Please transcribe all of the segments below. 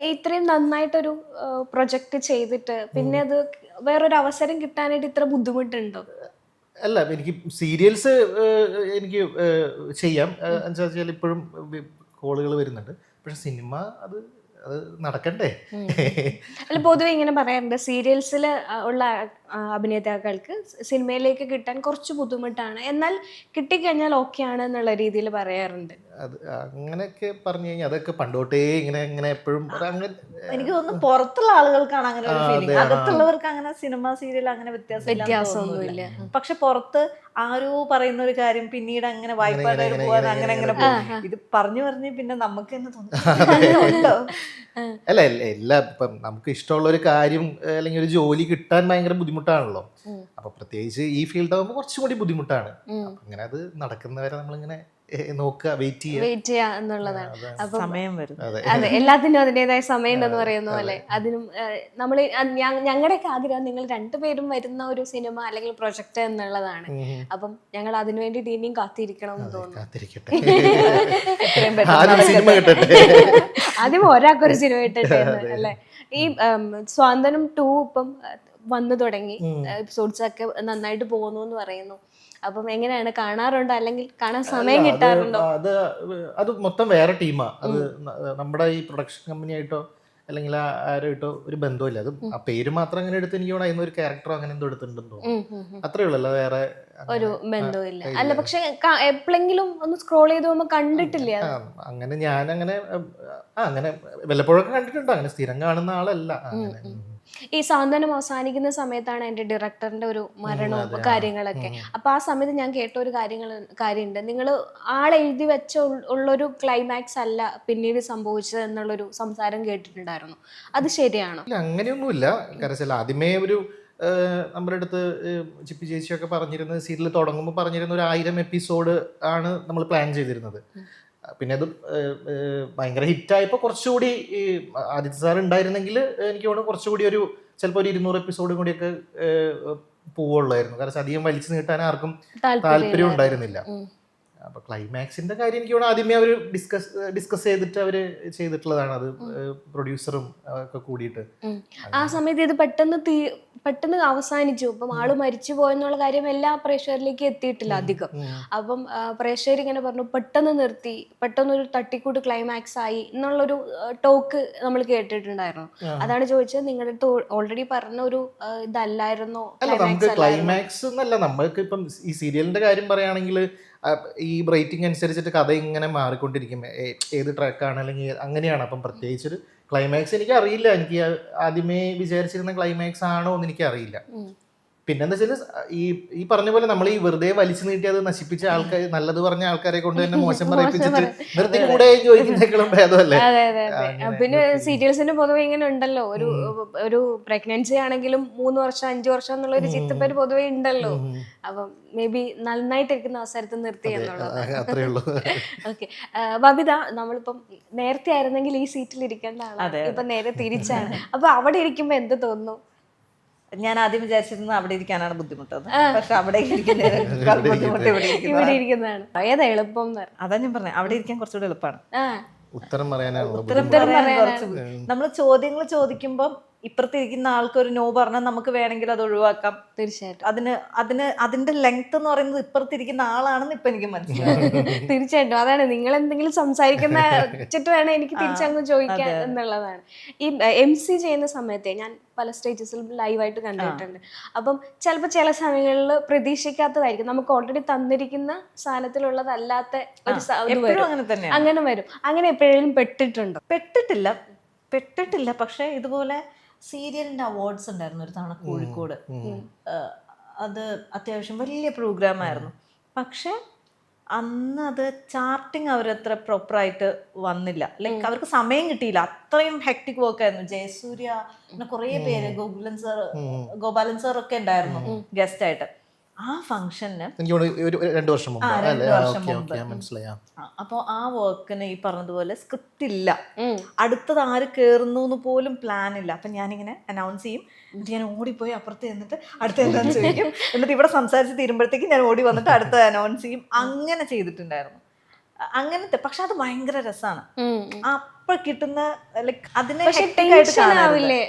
ഇത്രയും നന്നായിട്ടൊരു പ്രൊജക്ട് ചെയ്തിട്ട് പിന്നെ അത് വേറൊരു അവസരം കിട്ടാനായിട്ട് ഇത്ര ബുദ്ധിമുട്ടുണ്ടോ? അല്ല എനിക്ക് സീരിയൽസ് എനിക്ക് ചെയ്യാം. എന്താ എന്ന് വെച്ചാൽ ഇപ്പോഴും കോളുകൾ വരുന്നുണ്ട്. പക്ഷെ സിനിമ അത് അത് നടക്കണ്ടേ? അല്ല പൊതുവെ ഇങ്ങനെ പറയാറുണ്ട്. സീരിയൽസിൽ ഉള്ള അഭിനേതാക്കൾക്ക് സിനിമയിലേക്ക് കിട്ടാൻ കുറച്ച് ബുദ്ധിമുട്ടാണ്. എന്നാൽ കിട്ടിക്കഴിഞ്ഞാൽ ഓക്കെ ആണ് എന്നുള്ള രീതിയിൽ പറയാറുണ്ട്. അത് അങ്ങനെയൊക്കെ പറഞ്ഞു കഴിഞ്ഞാൽ അതൊക്കെ പണ്ടോട്ടേ ഇങ്ങനെ ഇങ്ങനെ എപ്പോഴും അങ്ങനെ എനിക്ക് തോന്നുന്നു പുറത്തുള്ള ആളുകൾക്കാണ് അങ്ങനെ ഒരു ഫീലിംഗ് അകത്തുള്ളവർക്ക് അങ്ങനെ സിനിമ സീരിയൽ അങ്ങനെ വ്യത്യാസം വ്യത്യാസമൊന്നുമില്ല. പക്ഷെ പുറത്ത് ആരോ പറയുന്ന ഒരു കാര്യം പിന്നീട് അങ്ങനെ വായ്പാട് പോകാൻ ഇങ്ങനെ, അങ്ങനെ അങ്ങനെ ഇത് പറഞ്ഞു പറഞ്ഞ് പിന്നെ നമുക്ക് തന്നെ തോന്നുന്നു അല്ല എല്ല- ഇപ്പം നമുക്ക് ഇഷ്ടമുള്ള ഒരു കാര്യം അല്ലെങ്കിൽ ഒരു ജോലി കിട്ടാൻ ഭയങ്കര ബുദ്ധിമുട്ടാണല്ലോ. അപ്പൊ പ്രത്യേകിച്ച് ഈ ഫീൽഡ് ആകുമ്പോൾ കുറച്ചും കൂടി ബുദ്ധിമുട്ടാണ്. അങ്ങനെ അത് നടക്കുന്നവരെ നമ്മളിങ്ങനെ നോക്കുക വെയിറ്റ് ചെയ്യുക. വെയിറ്റ് ചെയ്യുക എന്നുള്ളതാണ്. അപ്പം സമയം വരും അതെ. എല്ലാത്തിനും അതിന്റെതായ സമയം ഉണ്ടെന്ന് പറയുന്ന പോലെ അതിനും നമ്മൾ ഞങ്ങളുടെയൊക്കെ ആഗ്രഹം നിങ്ങൾ രണ്ടുപേരും വരുന്ന ഒരു സിനിമ അല്ലെങ്കിൽ പ്രൊജക്ട് എന്നുള്ളതാണ്. അപ്പം ഞങ്ങൾ അതിനു വേണ്ടിയിട്ട് ഇനിയും കാത്തിരിക്കണം എന്ന് തോന്നുന്നു. കാത്തിരിക്കട്ടെ. എത്രയും പെട്ടെന്ന് ആദ്യം സിനിമ കിട്ടട്ടെ. ആദ്യം ഒരാൾക്കൊരു സിനിമ കിട്ടട്ടെ എന്ന് അല്ലേ? ഈ സ്വാതന്ത്ര്യം സ്വാന്തനം ടു ഇപ്പം വന്നു തുടങ്ങി. എപ്പിസോഡ്സ് ഒക്കെ നന്നായിട്ട് പോകുന്നു എന്ന് പറയുന്നു. അപ്പം എങ്ങനെയാണ്? കാണാറുണ്ടോ? അല്ലെങ്കിൽ കാണാൻ സമയം കിട്ടാറുണ്ടോ? അത് അത് മൊത്തം വേറെ ടീമാ അത് നമ്മുടെ ഈ പ്രൊഡക്ഷൻ കമ്പനി ആയിട്ടോ അല്ലെങ്കിൽ ആ ആരുമായിട്ടോ ഒരു ബന്ധമില്ല അത് ആ പേര് മാത്രം അങ്ങനെ എടുത്ത് എനിക്ക് അതിന് ഒരു ക്യാരക്ടറോ അങ്ങനെ എന്തോ ഉം. അത്രേ ഉള്ളല്ലോ വേറെ ഒരു ബന്ധമില്ല അല്ല പക്ഷെ എപ്പോഴെങ്കിലും ഒന്ന് സ്ക്രോൾ ചെയ്ത് പോകുമ്പോൾ കണ്ടിട്ടില്ല അങ്ങനെ ഞാൻ അങ്ങനെ ആ അങ്ങനെ വല്ലപ്പോഴൊക്കെ കണ്ടിട്ടുണ്ട്? അങ്ങനെ സ്ഥിരം കാണുന്ന ആളല്ല. അങ്ങനെ. ഈ സാന്ത്വനം അവസാനിക്കുന്ന സമയത്താണ് എന്റെ ഡിറക്ടറിന്റെ ഒരു മരണവും കാര്യങ്ങളൊക്കെ. അപ്പൊ ആ സമയത്ത് ഞാൻ കേട്ട ഒരു കാര്യങ്ങൾ കാര്യമുണ്ട്. നിങ്ങൾ ആളെഴുതി വെച്ച ഉൾ- ഉള്ളൊരു ക്ലൈമാക്സ് അല്ല പിന്നീട് സംഭവിച്ചത് എന്നുള്ളൊരു സംസാരം കേട്ടിട്ടുണ്ടായിരുന്നു. അത് ശരിയാണോ? അങ്ങനെയൊന്നുമില്ല. കാരണം ആദ്യമേ ഒരു നമ്മുടെ അടുത്ത് ചിപ്പി ചേച്ചിയൊക്കെ പറഞ്ഞിരുന്നത് സീരിയൽ തുടങ്ങുമ്പോൾ പറഞ്ഞിരുന്ന ഒരു ആയിരം എപ്പിസോഡ് ആണ് നമ്മൾ പ്ലാൻ ചെയ്തിരുന്നത്. പിന്നെ അത് ഭയങ്കര ഹിറ്റായപ്പോൾ കുറച്ചുകൂടി ഈ ആദിത്യ സാർ ഉണ്ടായിരുന്നെങ്കിൽ എനിക്ക് തോന്നുന്നു കുറച്ചുകൂടി ഒരു ചിലപ്പോൾ ഒരു ഇരുന്നൂറ് എപ്പിസോഡും കൂടിയൊക്കെ പോവുള്ളായിരുന്നു കാരണം അധികം വലിച്ചു നീട്ടാൻ ആർക്കും താല്പര്യം ഉണ്ടായിരുന്നില്ല. അപ്പൊ ക്ലൈമാക്സിന്റെ കാര്യം എനിക്ക് തോന്നുന്നു ആദ്യമേ അവർ ഡിസ്കസ് ഡിസ്കസ് ചെയ്തിട്ട് അവർ ചെയ്തിട്ടുള്ളതാണ്. അത് പ്രൊഡ്യൂസറും ഒക്കെ കൂടിയിട്ട്. ആ സമയത്ത് ഇത് പെട്ടെന്ന് തീ പെട്ടെന്ന് അവസാനിച്ചു. അപ്പം ആൾ മരിച്ചു പോയെന്നുള്ള കാര്യം എല്ലാ പ്രേക്ഷകരിലേക്ക് എത്തിയിട്ടില്ല അധികം. അപ്പം പ്രേക്ഷകർ ഇങ്ങനെ പറഞ്ഞു പെട്ടെന്ന് നിർത്തി പെട്ടെന്ന് ഒരു തട്ടിക്കൂട്ട് ക്ലൈമാക്സ് ആയി എന്നുള്ളൊരു ടോക്ക് നമ്മൾ കേട്ടിട്ടുണ്ടായിരുന്നു. അതാണ് ചോദിച്ചത്. നിങ്ങളുടെ അടുത്ത് ഓൾറെഡി പറഞ്ഞ ഒരു ഇതല്ലായിരുന്നു? നമുക്ക് ക്ലൈമാക്സ് എന്നല്ല നമ്മൾക്ക് ഇപ്പം ഈ സീരിയലിന്റെ കാര്യം പറയുകയാണെങ്കിൽ ഈ റേറ്റിംഗ് അനുസരിച്ചിട്ട് കഥ ഇങ്ങനെ മാറിക്കൊണ്ടിരിക്കും. ഏത് ട്രാക്കാണ് അല്ലെങ്കിൽ അങ്ങനെയാണ്. അപ്പം പ്രത്യേകിച്ച് ഒരു ക്ലൈമാക്സ് എനിക്ക് അറിയില്ല എനിക്ക് ആദ്യമേ വിചാരിച്ചിരുന്ന ക്ലൈമാക്സ് ആണോ എന്ന് എനിക്ക് അറിയില്ല. പിന്നെന്താ വെച്ചാൽ ഈ ഈ പറഞ്ഞ പോലെ നമ്മൾ ഈ വെറുതെ വലിച്ചു നീട്ടി അത് നശിപ്പിച്ച ആൾക്കാർ നല്ലത് പറഞ്ഞ ആൾക്കാരെ കൊണ്ട് തന്നെ മോശം പറയിപ്പിച്ചിട്ട് നിർത്തി കൂടെ ചോദിക്കുന്നേക്കാളും ഭേദമല്ലേ? അതെ അതെ അതെ. പിന്നെ സീരിയൽസിന് പൊതുവെ ഇങ്ങനെ ഉണ്ടല്ലോ. ഒരു ഒരു പ്രഗ്നൻസി ആണെങ്കിലും മൂന്ന് വർഷം അഞ്ചു വർഷം എന്നുള്ള ഒരു ചിത്തപ്പേര് പൊതുവെ ഉണ്ടല്ലോ. അപ്പം മേ ബി നന്നായിട്ടിരിക്കുന്ന അവസരത്തിൽ നിർത്തി എന്നുള്ളത്. ആ, അത്രേ ഉള്ളൂ. ഓക്കെ. ബബിത നമ്മളിപ്പം നേരത്തെ ആയിരുന്നെങ്കിൽ ഈ സീറ്റിൽ ഇരിക്കേണ്ട ആളാണ് ഇപ്പൊ നേരെ തിരിച്ചാണ്. അപ്പൊ അവിടെ ഇരിക്കുമ്പോ എന്ത് തോന്നുന്നു ഞാൻ ആദ്യം വിചാരിച്ചിരുന്നത് അവിടെ ഇരിക്കാനാണ് ബുദ്ധിമുട്ടെന്ന് പക്ഷെ അവിടെ ഇരിക്കുന്നതിനേക്കാൾ ബുദ്ധിമുട്ട് ഇവിടെ ഇരിക്കുന്നതാണ്. ഏതാ എളുപ്പം അതാ ഞാൻ പറഞ്ഞത് അവിടെ ഇരിക്കാൻ കുറച്ചുകൂടി എളുപ്പമാണ് ആ. ഉത്തരം പറയാനാണ് ഉത്തരം പറയാൻ കുറച്ച് നമ്മൾ ചോദ്യങ്ങൾ ചോദിക്കുമ്പോൾ ഇപ്പുറത്തിരിക്കുന്ന ആൾക്ക് ഒരു നോ പറഞ്ഞാൽ നമുക്ക് വേണമെങ്കിൽ അത് ഒഴിവാക്കാം. തീർച്ചയായിട്ടും. അതിന് അതിന് അതിന്റെ ലെങ്ത് എന്ന് പറയുന്നത് ഇപ്പുറത്തിരിക്കുന്ന ആളാണെന്ന് ഇപ്പൊ എനിക്ക് മനസ്സിലായി. തീർച്ചയായിട്ടും. അതാണ് നിങ്ങൾ എന്തെങ്കിലും സംസാരിക്കുന്ന വെച്ചിട്ട് വേണം എനിക്ക് തിരിച്ചങ്ങ് ചോദിക്കാൻ എന്നുള്ളതാണ്. ഈ എം സി ചെയ്യുന്ന സമയത്തെ ഞാൻ പല സ്റ്റേജസിലും ലൈവായിട്ട് കണ്ടിട്ടുണ്ട്. അപ്പം ചിലപ്പോൾ ചില സമയങ്ങളിൽ പ്രതീക്ഷിക്കാത്തതായിരിക്കും. നമുക്ക് ഓൾറെഡി തന്നിരിക്കുന്ന സാധനത്തിലുള്ളതല്ലാത്ത ഒരു അങ്ങനെ വരും. അങ്ങനെ എപ്പോഴും പെട്ടിട്ടുണ്ടോ? പെട്ടിട്ടില്ല. പെട്ടിട്ടില്ല. പക്ഷെ ഇതുപോലെ സീരിയലിന്റെ അവാർഡ്സ് ഉണ്ടായിരുന്നു ഒരു തവണ കോഴിക്കോട്. അത് അത്യാവശ്യം വലിയ പ്രോഗ്രാം ആയിരുന്നു. പക്ഷെ അന്ന് അത് ചാർട്ടിങ് അവരത്ര പ്രോപ്പറായിട്ട് വന്നില്ല. ലൈക്ക് അവർക്ക് സമയം കിട്ടിയില്ല. അത്രയും ഹെക്ടിക് വർക്ക് ആയിരുന്നു. ജയസൂര്യ പിന്നെ കുറേ പേര് ഗോകുലൻ സാർ ഗോപാലൻ സാർ ഒക്കെ ഉണ്ടായിരുന്നു ഗസ്റ്റ് ആയിട്ട്. ആ ഫംഗ്ഷന് എനിക്ക് ഒരു ഒരു രണ്ട് വർഷം മുമ്പ് മനസ്സിലായി ആ. അപ്പോൾ ആ വർക്കിന് ഈ പറഞ്ഞതുപോലെ സ്ക്രിപ്റ്റ് ഇല്ല. അടുത്തത് ആര് കേറുന്നു എന്ന് പോലും പ്ലാൻ ഇല്ല. അപ്പം ഞാനിങ്ങനെ അനൗൺസ് ചെയ്യും. എന്നിട്ട് ഞാൻ ഓടിപ്പോയി അപ്പുറത്ത് എന്നിട്ട് അടുത്ത എന്താണെന്ന് ചോദിക്കും. എന്നിട്ട് ഇവിടെ സംസാരിച്ച് തീരുമ്പോഴത്തേക്ക് ഞാൻ ഓടി വന്നിട്ട് അടുത്ത അനൗൺസ് ചെയ്യും. അങ്ങനെ ചെയ്തിട്ടുണ്ടായിരുന്നു. അങ്ങനത്തെ പക്ഷെ അത് ഭയങ്കര രസമാണ് ആ അപ്പൊ കിട്ടുന്ന അതിനെ ടെൻഷൻ ആവില്ലേ?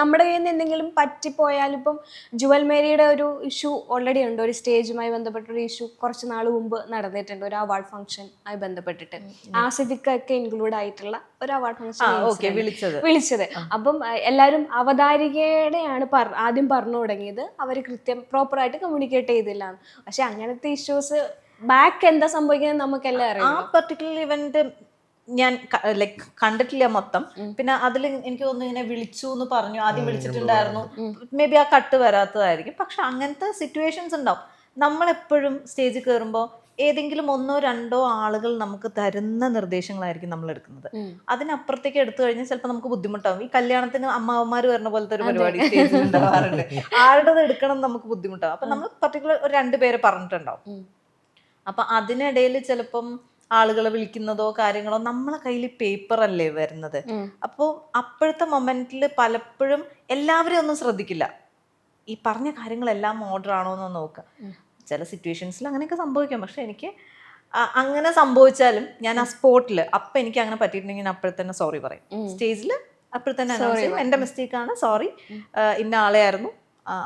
നമ്മുടെ കയ്യിൽ നിന്ന് എന്തെങ്കിലും പറ്റിപ്പോയാൽ ഇപ്പം ജുവൽ മേരിയുടെ ഒരു ഇഷ്യൂ ഓൾറെഡി ഉണ്ട്. ഒരു സ്റ്റേജുമായി ബന്ധപ്പെട്ട ഒരു ഇഷ്യൂ കുറച്ച് നാൾ മുമ്പ് നടന്നിട്ടുണ്ട്. ഒരു അവാർഡ് ഫംഗ്ഷൻ ആയി ബന്ധപ്പെട്ടിട്ട്. ആസിഫിക്ക ഒക്കെ ഇൻക്ലൂഡ് ആയിട്ടുള്ള ഒരു അവാർഡ് ആ ഫംഗ്ഷൻ വിളിച്ചത്. വിളിച്ചത്. അപ്പം എല്ലാരും എല്ലാവരും അവതാരികയുടെയാണ് ആദ്യം പറഞ്ഞു തുടങ്ങിയത്. അവർ കൃത്യം പ്രോപ്പറായിട്ട് കമ്മ്യൂണിക്കേറ്റ് ചെയ്തില്ല. പക്ഷെ അങ്ങനത്തെ ഇഷ്യൂസ് ബാക്ക് എന്താ സംഭവിക്കുന്നത് നമുക്കെല്ലാം ആ അറിയാം. പെർട്ടിക്കുലർ ഇവന്റ് ഞാൻ ലൈക് കണ്ടിട്ടില്ല മൊത്തം. പിന്നെ അതിൽ എനിക്ക് തോന്നുന്നു ഇങ്ങനെ വിളിച്ചു എന്ന് പറഞ്ഞു. ആദ്യം വിളിച്ചിട്ടുണ്ടായിരുന്നു. മേ ബി ആ കട്ട് വരാത്തതായിരിക്കും. പക്ഷെ അങ്ങനത്തെ സിറ്റുവേഷൻസ് ഉണ്ടാവും. നമ്മളെപ്പോഴും സ്റ്റേജിൽ കയറുമ്പോൾ ഏതെങ്കിലും ഒന്നോ രണ്ടോ ആളുകൾ നമുക്ക് തരുന്ന നിർദ്ദേശങ്ങളായിരിക്കും നമ്മൾ എടുക്കുന്നത്. അതിനപ്പുറത്തേക്ക് എടുത്തു കഴിഞ്ഞാൽ ചിലപ്പോൾ നമുക്ക് ബുദ്ധിമുട്ടാവും. ഈ കല്യാണത്തിന് അമ്മാവന്മാർ വരുന്ന പോലത്തെ ഒരു പരിപാടി സ്റ്റേജിൽ ഉണ്ടാവാറുണ്ട്. ആരുടേത് എടുക്കണം എന്ന് നമുക്ക് ബുദ്ധിമുട്ടാവും. അപ്പൊ നമ്മൾ പർട്ടിക്കുലർ ഒരു രണ്ട് പേരെ പറഞ്ഞിട്ടുണ്ടാവും. അപ്പൊ അതിനിടയിൽ ചിലപ്പം ആളുകളെ വിളിക്കുന്നതോ കാര്യങ്ങളോ നമ്മളെ കയ്യിൽ പേപ്പർ അല്ലേ വരുന്നത് അപ്പോൾ അപ്പോഴത്തെ മൊമെന്റിൽ പലപ്പോഴും എല്ലാവരും ഒന്നും ശ്രദ്ധിക്കില്ല. ഈ പറഞ്ഞ കാര്യങ്ങളെല്ലാം ഓർഡർ ആണോ എന്ന് നോക്കുക. ചില സിറ്റുവേഷൻസിൽ അങ്ങനെയൊക്കെ സംഭവിക്കാം. പക്ഷെ എനിക്ക് അങ്ങനെ സംഭവിച്ചാലും ഞാൻ ആ സ്പോട്ടിൽ അപ്പം എനിക്ക് അങ്ങനെ പറ്റിയിട്ടുണ്ടെങ്കിൽ ഞാൻ അപ്പോഴെ തന്നെ സോറി പറയും. സ്റ്റേജിൽ അപ്പോഴെ തന്നെ എന്റെ മിസ്റ്റേക്കാണ് സോറി ഇന്ന ആളെയായിരുന്നു.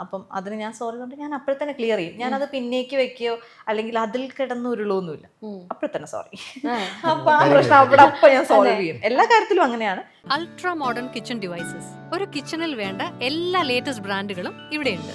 അപ്പം അതിന് ഞാൻ സോറി കൊണ്ട് ഞാൻ അപ്പോഴെ തന്നെ ക്ലിയർ ചെയ്യും. ഞാൻ അത് പിന്നേക്ക് വെക്കുകയോ അല്ലെങ്കിൽ അതിൽ കിടന്ന് ഉരുളൊന്നുമില്ല. അപ്പോഴെ തന്നെ സോറി അപ്പൊ ആ പ്രശ്നം അവിടെ അപ്പൊ ഞാൻ സോൾവ് ചെയ്യും. എല്ലാ കാര്യത്തിലും അങ്ങനെയാണ്. അൾട്രാ മോഡേൺ കിച്ചൺ ഡിവൈസസ് ഒരു കിച്ചണിൽ വേണ്ട എല്ലാ ലേറ്റസ്റ്റ് ബ്രാൻഡുകളും ഇവിടെയുണ്ട്.